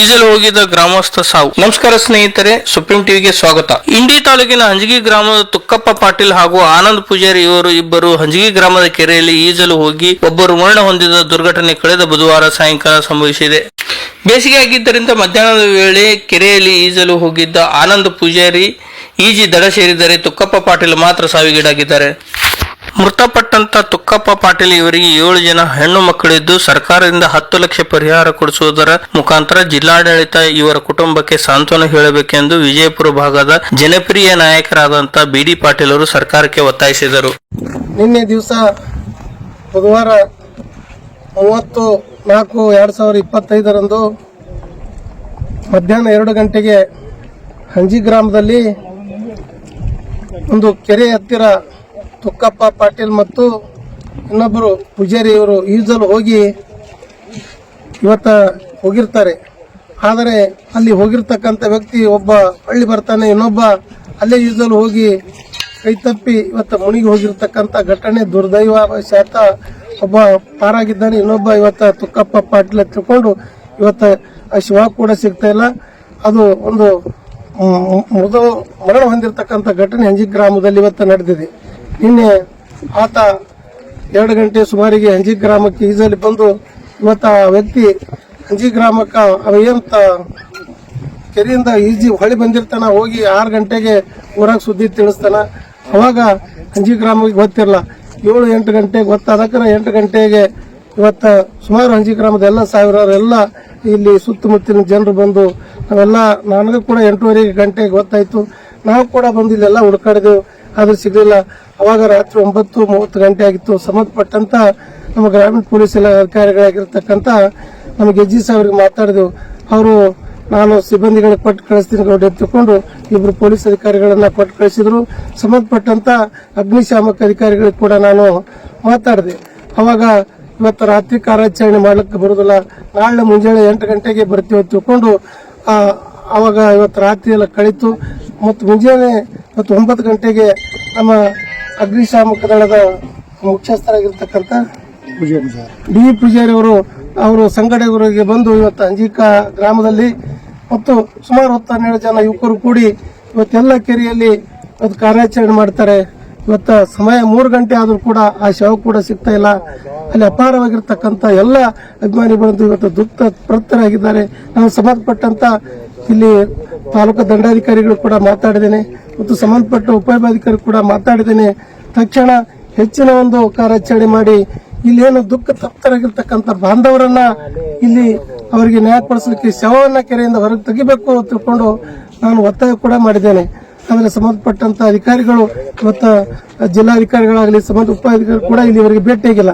ಈಜಲು ಹೋಗಿದ್ದ ಗ್ರಾಮಸ್ಥ ಸಾವು. ನಮಸ್ಕಾರ ಸ್ನೇಹಿತರೆ, ಸುಪ್ರೀಂ ಟಿವಿಗೆ ಸ್ವಾಗತ. ಇಂಡಿ ತಾಲೂಕಿನ ಹಂಜಗಿ ಗ್ರಾಮದ ತುಕ್ಕಪ್ಪ ಪಾಟೀಲ್ ಹಾಗೂ ಆನಂದ್ ಪೂಜಾರಿ ಇವರು ಇಬ್ಬರು ಹಂಜಗಿ ಗ್ರಾಮದ ಕೆರೆಯಲ್ಲಿ ಈಜಲು ಹೋಗಿ ಒಬ್ಬರು ಮರಣ ಹೊಂದಿದ ದುರ್ಘಟನೆ ಕಳೆದ ಬುಧವಾರ ಸಾಯಂಕಾಲ ಸಂಭವಿಸಿದೆ. ಬೇಸಿಗೆ ಆಗಿದ್ದರಿಂದ ಮಧ್ಯಾಹ್ನದ ವೇಳೆ ಕೆರೆಯಲ್ಲಿ ಈಜಲು ಹೋಗಿದ್ದ ಆನಂದ್ ಪೂಜಾರಿ ಈಜಿ ದಡ ಸೇರಿದರೆ ತುಕ್ಕಪ್ಪ ಪಾಟೀಲ್ ಮಾತ್ರ ಸಾವಿಗೀಡಾಗಿದ್ದಾರೆ. ಮೃತಪಟ್ಟಂತ ತುಕ್ಕಪ್ಪ ಪಾಟೀಲ್ ಇವರಿಗೆ ಏಳು ಜನ ಹೆಣ್ಣು ಮಕ್ಕಳಿದ್ದು ಸರ್ಕಾರದಿಂದ ಹತ್ತು ಲಕ್ಷ ಪರಿಹಾರ ಕೊಡಿಸುವುದರ ಮುಖಾಂತರ ಜಿಲ್ಲಾಡಳಿತ ಇವರ ಕುಟುಂಬಕ್ಕೆ ಸಾಂತ್ವನ ಹೇಳಬೇಕೆಂದು ವಿಜಯಪುರ ಭಾಗದ ಜನಪ್ರಿಯ ನಾಯಕರಾದಂಥ ಬಿ ಡಿ ಪಾಟೀಲ್ ಅವರು ಸರ್ಕಾರಕ್ಕೆ ಒತ್ತಾಯಿಸಿದರು. ನಿನ್ನೆ ದಿವಸ ಬುಧವಾರ ಮೂವತ್ತು ನಾಲ್ಕು ಎರಡು ಸಾವಿರದ ಇಪ್ಪತ್ತೈದರಂದು ಮಧ್ಯಾಹ್ನ ಎರಡು ಗಂಟೆಗೆ ಹಂಜಿ ಗ್ರಾಮದಲ್ಲಿ ಒಂದು ಕೆರೆ ಹತ್ತಿರ ತುಕ್ಕಪ್ಪ ಪಾಟೀಲ್ ಮತ್ತು ಇನ್ನೊಬ್ಬರು ಪೂಜಾರಿ ಇವರು ಈಜಲು ಹೋಗಿ ಇವತ್ತು ಹೋಗಿರ್ತಾರೆ. ಆದರೆ ಅಲ್ಲಿ ಹೋಗಿರ್ತಕ್ಕಂಥ ವ್ಯಕ್ತಿ ಒಬ್ಬ ಹಳ್ಳಿ ಬರ್ತಾನೆ, ಇನ್ನೊಬ್ಬ ಅಲ್ಲೇ ಈಜಲು ಹೋಗಿ ಕೈ ತಪ್ಪಿ ಇವತ್ತು ಮುಣಿಗೆ ಹೋಗಿರ್ತಕ್ಕಂಥ ಘಟನೆ ದುರ್ದೈವ ಶಾತ ಒಬ್ಬ ಪಾರಾಗಿದ್ದಾನೆ, ಇನ್ನೊಬ್ಬ ಇವತ್ತು ತುಕ್ಕಪ್ಪ ಪಾಟೀಲ್ ತಿಳ್ಕೊಂಡು ಇವತ್ತು ಆ ಶಿವ ಕೂಡ ಸಿಗ್ತಾ ಇಲ್ಲ. ಅದು ಒಂದು ಮೃದ ಮರಣ ಹೊಂದಿರತಕ್ಕಂಥ ಘಟನೆ ಹಂಜಿ ಗ್ರಾಮದಲ್ಲಿ ಇವತ್ತು ನಡೆದಿದೆ. ನಿನ್ನೆ ಆತ ಎರಡು ಗಂಟೆ ಸುಮಾರಿಗೆ ಅಂಜಿ ಗ್ರಾಮಕ್ಕೆ ಈಜಲ್ಲಿ ಬಂದು ಇವತ್ತು ಆ ವ್ಯಕ್ತಿ ಅಂಜಿ ಗ್ರಾಮಕ್ಕೆ ಅವ ಏನಂತ ಕೆರೆಯಿಂದ ಈಜಿ ಹೊಳಿ ಬಂದಿರ್ತಾನೆ, ಹೋಗಿ ಆರು ಗಂಟೆಗೆ ಊರಾಗ ಸುದ್ದಿ ತಿಳಿಸ್ತಾನೆ. ಅವಾಗ ಅಂಜಿ ಗ್ರಾಮಕ್ಕೆ ಗೊತ್ತಿರಲ್ಲ ಏಳು, ಎಂಟು ಗಂಟೆಗೆ ಗೊತ್ತಾದಕ್ಕಾರ ಎಂಟು ಗಂಟೆಗೆ ಇವತ್ತು ಸುಮಾರು ಅಂಜಿ ಗ್ರಾಮದ ಎಲ್ಲ ಸಾವಿರಾರು ಎಲ್ಲ ಇಲ್ಲಿ ಸುತ್ತಮುತ್ತಲಿನ ಜನರು ಬಂದು, ನಾವೆಲ್ಲ, ನನಗೂ ಕೂಡ ಎಂಟೂವರೆ ಗಂಟೆಗೆ ಗೊತ್ತಾಯ್ತು. ನಾವು ಕೂಡ ಬಂದು ಇಲ್ಲೆಲ್ಲ ಹುಡುಕಾಡಿದೆವು. ಆದ್ರೆ ಸಿಗಲಿಲ್ಲ. ಅವಾಗ ರಾತ್ರಿ ಒಂಬತ್ತು ಮೂವತ್ತು ಗಂಟೆ ಆಗಿತ್ತು. ಸಂಬಂಧಪಟ್ಟಂತ ನಮ್ಮ ಗ್ರಾಮೀಣ ಪೊಲೀಸ್ ಎಲ್ಲ ಅಧಿಕಾರಿಗಳಾಗಿರ್ತಕ್ಕಂಥ ನಮ್ಮ ಗೆಜ್ಜಿ ಸಾಹೇಬ್ರಿಗೆ ಮಾತಾಡಿದೆವು. ಅವರು, ನಾನು ಸಿಬ್ಬಂದಿಗಳಿಗೆ ಕೊಟ್ಟು ಕಳಿಸ್ತೀನಿ ಗೌಡ ಎತ್ತಿಕೊಂಡು ಇಬ್ರು ಪೊಲೀಸ್ ಅಧಿಕಾರಿಗಳನ್ನ ಕೊಟ್ಟು ಕಳಿಸಿದ್ರು. ಸಂಬಂಧಪಟ್ಟಂತ ಅಗ್ನಿಶಾಮಕ ಅಧಿಕಾರಿಗಳಿಗೆ ಕೂಡ ನಾನು ಮಾತಾಡಿದೆ. ಅವಾಗ ಇವತ್ತು ರಾತ್ರಿ ಕಾರ್ಯಾಚರಣೆ ಮಾಡ್ಲಿಕ್ಕೆ ಬರುದಿಲ್ಲ. ನಾಳೆ ಮುಂಜಾನೆ ಎಂಟು ಗಂಟೆಗೆ ಬರ್ತೀವಿ ತಿಳ್ಕೊಂಡು ಅವಾಗ ಇವತ್ತು ರಾತ್ರಿ ಎಲ್ಲ ಕಳೀತು. ಮತ್ತು ಮುಂಜಾನೆ ಮತ್ತು ಒಂಬತ್ತು ಗಂಟೆಗೆ ನಮ್ಮ ಅಗ್ನಿಶಾಮಕ ದಳದ ಮುಖ್ಯಸ್ಥರಾಗಿರ್ತಕ್ಕಂಥ ಡಿ ಪೂಜಾರಿ ಅವರು ಅವರು ಸಂಘಟಕರಿಗೆ ಬಂದು ಇವತ್ತು ಅಂಜಿಕಾ ಗ್ರಾಮದಲ್ಲಿ ಮತ್ತು ಸುಮಾರು ಹತ್ತು ಹನ್ನೆರಡು ಜನ ಯುವಕರು ಕೂಡಿ ಇವತ್ತೆಲ್ಲ ಕೆರೆಯಲ್ಲಿ ಇವತ್ತು ಕಾರ್ಯಾಚರಣೆ ಮಾಡ್ತಾರೆ. ಇವತ್ತು ಸಮಯ ಮೂರು ಗಂಟೆ ಆದರೂ ಕೂಡ ಆ ಶವ ಕೂಡ ಸಿಗ್ತಾ ಇಲ್ಲ. ಅಲ್ಲಿ ಅಪಾರವಾಗಿರ್ತಕ್ಕಂಥ ಎಲ್ಲ ಅಭಿಮಾನಿಗಳಂತೂ ಇವತ್ತು ದುಃಖ ಪ್ರತರಾಗಿದ್ದಾರೆ ನಾವು ಸಂಬಂಧಪಟ್ಟಂತ ಇಲ್ಲಿ ತಾಲೂಕು ದಂಡಾಧಿಕಾರಿಗಳು ಕೂಡ ಮಾತಾಡಿದ್ದೇನೆ ಮತ್ತು ಸಂಬಂಧಪಟ್ಟ ಉಪವಿಭಾಗಾಧಿಕಾರಿ ಕೂಡ ಮಾತಾಡಿದ್ದೇನೆ. ತಕ್ಷಣ ಹೆಚ್ಚಿನ ಒಂದು ಕಾರ್ಯಾಚರಣೆ ಮಾಡಿ ಇಲ್ಲೇನು ದುಃಖ ತಪ್ತರಾಗಿರ್ತಕ್ಕಂಥ ಬಾಂಧವರನ್ನ ಇಲ್ಲಿ ಅವರಿಗೆ ನ್ಯಾಯಪಡಿಸಲಿಕ್ಕೆ ಶವವನ್ನ ಕೆರೆಯಿಂದ ಹೊರಗೆ ತೆಗಿಬೇಕು ತಿಳ್ಕೊಂಡು ನಾನು ಒತ್ತಾಯ ಕೂಡ ಮಾಡಿದ್ದೇನೆ. ಆದರೆ ಸಂಬಂಧಪಟ್ಟಂತ ಅಧಿಕಾರಿಗಳು ಮತ್ತು ಜಿಲ್ಲಾಧಿಕಾರಿಗಳಾಗಲಿ ಸಂಬಂಧ ಉಪಾಧಿಕಾರಿ ಕೂಡ ಇಲ್ಲಿವರೆಗೆ ಭೇಟಿಯಾಗಿಲ್ಲ.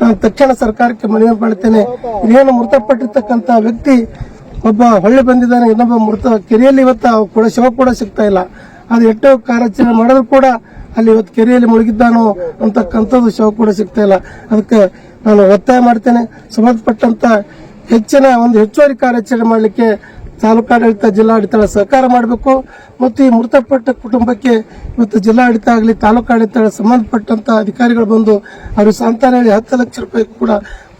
ನಾನು ತಕ್ಷಣ ಸರ್ಕಾರಕ್ಕೆ ಮನವಿ ಮಾಡುತ್ತೇನೆ ಇದೇನು ಮೃತಪಟ್ಟಿರ್ತಕ್ಕಂಥ ವ್ಯಕ್ತಿ ಒಬ್ಬ ಹೊಳ್ಳಿ ಬಂದಿದ್ದಾನೆ, ಇನ್ನೊಬ್ಬ ಮೃತ ಕೆರೆಯಲ್ಲಿ ಇವತ್ತು ಕೂಡ ಶವ ಕೂಡ ಸಿಗ್ತಾ ಇಲ್ಲ. ಅದು ಎಷ್ಟೋ ಕಾರ್ಯಾಚರಣೆ ಮಾಡಿದ್ರು ಕೂಡ ಅಲ್ಲಿ ಇವತ್ತು ಕೆರೆಯಲ್ಲಿ ಮುಳುಗಿದ್ದಾನೋ ಅಂತಕ್ಕಂಥದ್ದು ಶವ ಕೂಡ ಸಿಗ್ತಾ ಇಲ್ಲ. ಅದಕ್ಕೆ ನಾನು ಒತ್ತಾಯ ಮಾಡ್ತೇನೆ. ಸಂಬಂಧಪಟ್ಟಂತ ಹೆಚ್ಚಿನ ಒಂದು ಹೆಚ್ಚುವರಿ ಕಾರ್ಯಾಚರಣೆ ಮಾಡಲಿಕ್ಕೆ ತಾಲೂಕಾಡಳಿತ ಜಿಲ್ಲಾಡಳಿತ ಸಹಕಾರ ಮಾಡಬೇಕು. ಮತ್ತು ಈ ಮೃತಪಟ್ಟ ಕುಟುಂಬಕ್ಕೆ ಇವತ್ತು ಜಿಲ್ಲಾಡಳಿತ ಆಗಲಿ ತಾಲೂಕಾಡಳಿತ ಸಂಬಂಧಪಟ್ಟಂಥ ಅಧಿಕಾರಿಗಳು ಬಂದು ಅವರು ಸಂತಾನ ಹೇಳಿ ಹತ್ತು ಲಕ್ಷ ರೂಪಾಯಿ ಕೂಡ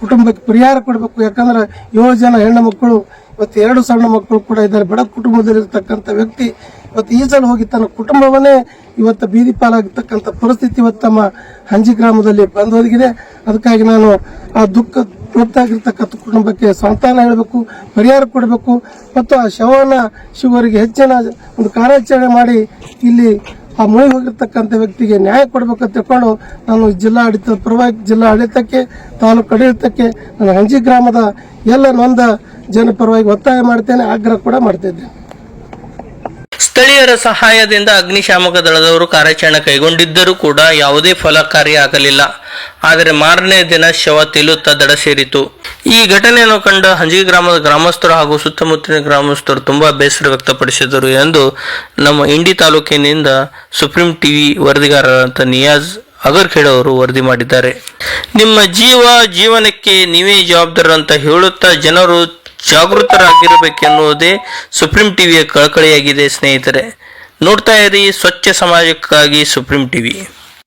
ಕುಟುಂಬಕ್ಕೆ ಪರಿಹಾರ ಕೊಡಬೇಕು. ಯಾಕಂದ್ರೆ ಏಳು ಜನ ಹೆಣ್ಣು ಮಕ್ಕಳು ಇವತ್ತು ಎರಡು ಸಣ್ಣ ಮಕ್ಕಳು ಕೂಡ ಇದ್ದಾರೆ. ಬಡ ಕುಟುಂಬದಲ್ಲಿರ್ತಕ್ಕಂಥ ವ್ಯಕ್ತಿ ಇವತ್ತು ಈಜಲು ಹೋಗಿ ತನ್ನ ಕುಟುಂಬವನ್ನೇ ಇವತ್ತು ಬೀದಿ ಪಾಲಾಗಿರ್ತಕ್ಕಂಥ ಪರಿಸ್ಥಿತಿ ಇವತ್ತು ತಮ್ಮ ಹಂಜಿ ಗ್ರಾಮದಲ್ಲಿ ಬಂದೊದಗಿದೆ. ಅದಕ್ಕಾಗಿ ನಾನು ಆ ದುಃಖ ತೃಪ್ತಾಗಿರ್ತಕ್ಕಂಥ ಕುಟುಂಬಕ್ಕೆ ಸಂತಾನ ಹೇಳಬೇಕು, ಪರಿಹಾರ ಕೊಡಬೇಕು ಮತ್ತು ಆ ಶವನ ಶಿವರಿಗೆ ಹೆಚ್ಚಿನ ಒಂದು ಕಾರ್ಯಾಚರಣೆ ಮಾಡಿ ಇಲ್ಲಿ ಆ ಮುಳುಗಿ ಹೋಗಿರ್ತಕ್ಕಂಥ ವ್ಯಕ್ತಿಗೆ ನ್ಯಾಯ ಕೊಡಬೇಕಂತ ತಿಳ್ಕೊಂಡು ನಾನು ಜಿಲ್ಲಾಡಳಿತದ ಪರವಾಗಿ ಜಿಲ್ಲಾ ಆಡಳಿತಕ್ಕೆ ತಾಲೂಕು ಆಡಳಿತಕ್ಕೆ, ನನ್ನ ಹಂಜಿ ಗ್ರಾಮದ ಎಲ್ಲ ನೊಂದ ಜನ ಪರವಾಗಿ ಒತ್ತಾಯ ಮಾಡ್ತೇನೆ, ಆಗ್ರಹ ಕೂಡ ಮಾಡ್ತಿದ್ದೇನೆ. ಸ್ಥಳೀಯರ ಸಹಾಯದಿಂದ ಅಗ್ನಿಶಾಮಕ ದಳದವರು ಕಾರ್ಯಾಚರಣೆ ಕೈಗೊಂಡಿದ್ದರೂ ಕೂಡ ಯಾವುದೇ ಫಲಕಾರಿ ಆಗಲಿಲ್ಲ. ಆದರೆ ಮಾರನೇ ದಿನ ಶವ ತೇಲುತ್ತಾ ದಡ ಸೇರಿತು ಈ ಘಟನೆಯನ್ನು ಕಂಡ ಹಂಜಿ ಗ್ರಾಮದ ಗ್ರಾಮಸ್ಥರು ಹಾಗೂ ಸುತ್ತಮುತ್ತಲಿನ ಗ್ರಾಮಸ್ಥರು ತುಂಬಾ ಬೇಸರ ವ್ಯಕ್ತಪಡಿಸಿದರು ಎಂದು ನಮ್ಮ ಇಂಡಿ ತಾಲೂಕಿನಿಂದ ಸುಪ್ರೀಂ ಟಿವಿ ವರದಿಗಾರರಂತ ನಿಯಾಜ್ ಅಗರ್ಖೇಡ್ ಅವರು ವರದಿ ಮಾಡಿದ್ದಾರೆ. ನಿಮ್ಮ ಜೀವ, ಜೀವನಕ್ಕೆ ನೀವೇ ಜವಾಬ್ದಾರರು ಅಂತ ಹೇಳುತ್ತಾ ಜನರು ಜಾಗೃತರಾಗಿರಬೇಕೆನ್ನುವುದೇ ಸುಪ್ರೀಂ ಟಿವಿಯ ಕಳಕಳಿಯಾಗಿದೆ ಸ್ನೇಹಿತರೆ. ನೋಡ್ತಾ ಇರಿ ಸ್ವಚ್ಛ ಸಮಾಜಕ್ಕಾಗಿ ಸುಪ್ರೀಂ ಟಿವಿ